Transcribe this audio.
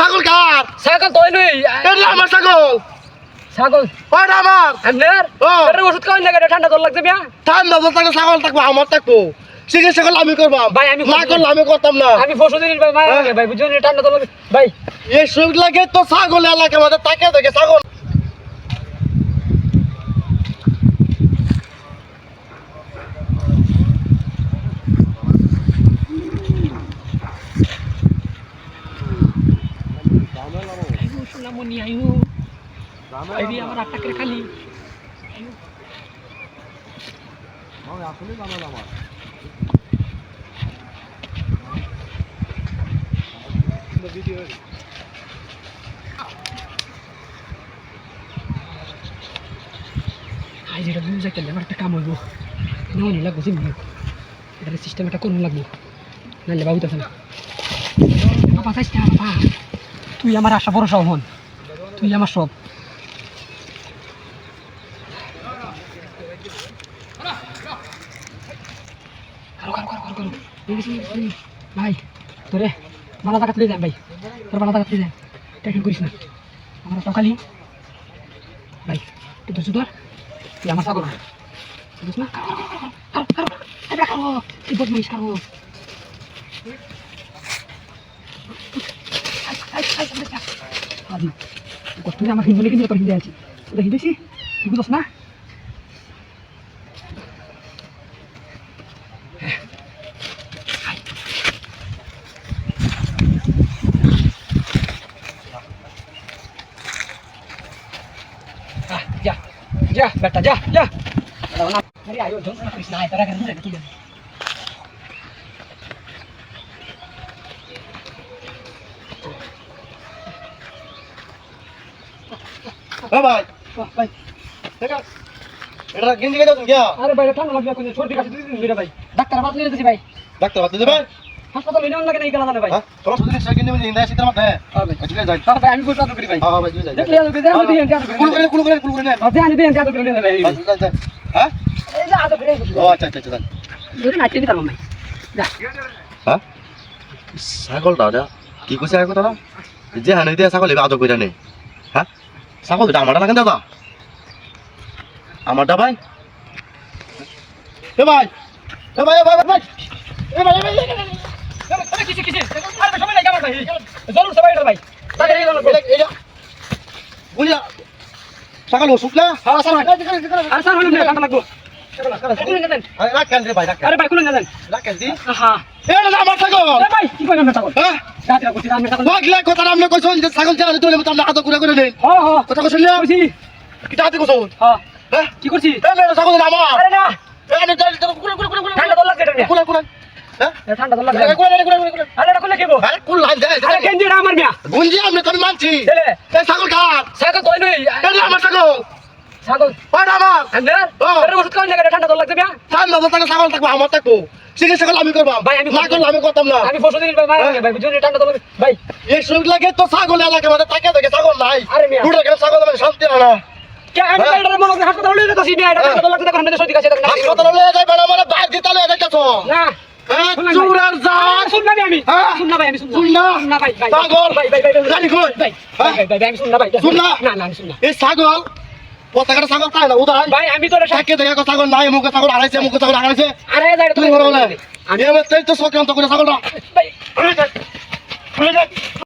ছাগল কার? ছাগল তোই নই এটা আমার ছাগল। ছাগল? ওটা আমার। আপনার। আরে ওষুধ খাওয়ান লাগে ঠান্ডা জল লাগছে মিয়া? ঠান্ডা জল থাকলে ছাগল থাকব আমার থাকব। চিকিৎসা করলে আমি করবাম ভাই, আমি না করলে আমি করতাম না। আমি ফসু দিন ভাই মারা হ্যাঁ। ভাই বুঝুন ঠান্ডা জল লাগবে ভাই। এই সুখ লাগে তো ছাগল এলাকা আমাদের তাকে দেখে ছাগল সোনামণি আয়ু আইবি আমার আটটা খালি আই যেটা বুঝে গেলে আমার একটা কাম হইব নেওয়ানি লাগবো জিম্মি এটা সিস্টেম একটা করুন লাগবো নাহলে বাবু না বাবা না বাবা তুই আমার আশা ভরসা হন। তুই আমার সব। ভাই, তোরে বালা টাকা তুলে দেন ভাই। তোর বালা টাকা তুলে দেন টেনশন করিস না। আমার সকালি ভাই, তুই ধরছো তোর তুই আমার সাগর না। তুই আদি কষ্ট করে আমার হিন্দু কিন্তু তোর হিন্দে আছে ওটা হিন্দেছি তুই বুঝছ না যা যা বেটা যা যা আরে আয়ো যন্ত্রণা করিস না তোরা কেন তুই তুই হ্যাঁ ভাই। ভাই দেখা এটা গেঞ্জি কেটে তুমি গিয়া আরে ভাই ঠান্ডা লাগবে কোন ছোট কাছে দুই দিন ধরে ভাই। ডাক্তার বাত নিয়ে দিছি ভাই। ডাক্তার বাদ দিতে ভাই হাসপাতাল নিয়ে লাগে না এই কারণে ভাই। হ্যাঁ? তোমার সুযোগ সে গেঞ্জি মেঞ্জি ইন্দা শীতের মধ্যে? হ্যাঁ ভাই। আজকে যাই। হ্যাঁ ভাই আমি কই কাজ করি ভাই। হ্যাঁ ভাই যাই। দেখলি আমি দিতে আমি দিই কাজ কুলু করি। কুলু করে কুলু করে নেন আচ্ছা আমি দিই কাজ করি ভাই যাই, যাই। হ্যাঁ? এই যে আজ করে ও আচ্ছা আচ্ছা আচ্ছা যাই। ধরে নাচতে দিতাম ভাই যা। হ্যাঁ? ছাগলটা ওটা কি কইছে আর কথাটা যে হানে দিয়ে ছাগল এবার আদর কইরা নেই হ্যাঁ? ছাগল দুটা আমারটা না কেন দাদা। আমারটা ভাই। এ ভাই এ ভাই এ ভাই ভাই। এ ভাই এ ভাই, এ ভাই আরে সময় লাগে আমার ভাই। জরুর সবাই ভাই তাকে এই জন্য এটা- এটা- বুঝলা? ছাগল ওষুধ না? হ্যাঁ স্যার আরে স্যার হলো না কাটা লাগবো আরে ভাই কুলেন না দেন রাখ কেন দি হ্যাঁ এটা আমার ছাগল। ভাই কি কইন না ছাগল? হ্যাঁ? ছাগল কথা আপনি কইছেন যে ছাগল চালাতে তোলে মতো আপনি আদর করে করে দেন হ্যাঁ হ্যাঁ। কথা কইছেন না? কইছি। কি তাতে কইছেন হ্যাঁ। হ্যাঁ কি করছি? এ না ছাগল না আমার। আরে না। এ না চাল তো কুলে কুলে কুলে কুলে ঠান্ডা দল লাগছে এটা কুলে কুলে হ্যাঁ ঠান্ডা দল লাগছে। কুলে কুলে কুলে কুলে আরে এটা খুলে কেবো আরে কুল লাইন দে আরে কেন্দ্রে আমার মিয়া। গুঞ্জি আমি মানছি। ছাগল কার? ছাগল নই আমার ছাগল। ছাগল। আমার। আরে ওষুধ লাগে ঠান্ডা দল মিয়া। ঠান্ডা থাকলে ছাগল থাকব আমার থাকব। চিকিৎসা করলে আমি করবাম। ভাই, আমি না করলে আমি করতাম না। আমি পরশু দিন ভাই মারা লাগে ভাই বুঝছেন ঠান্ডা দল ভাই। এই সুখ লাগে তো ছাগল এলাকা আমাদের তাকে দেখে ছাগল নাই। আরে মিয়া। দুটো গেলে ছাগল মানে শান্তি হয় না। ছাগল পতাকাটা ছাগল তাই না উদাই ভাই আমি তো তাকে দেখে ছাগল নাই মুখে ছাগল হারাইছে মুখে ছাগল হারাইছে। আরে যাই তুমি বলো আমি তো সক্রান্ত করে ছাগলটা ভাই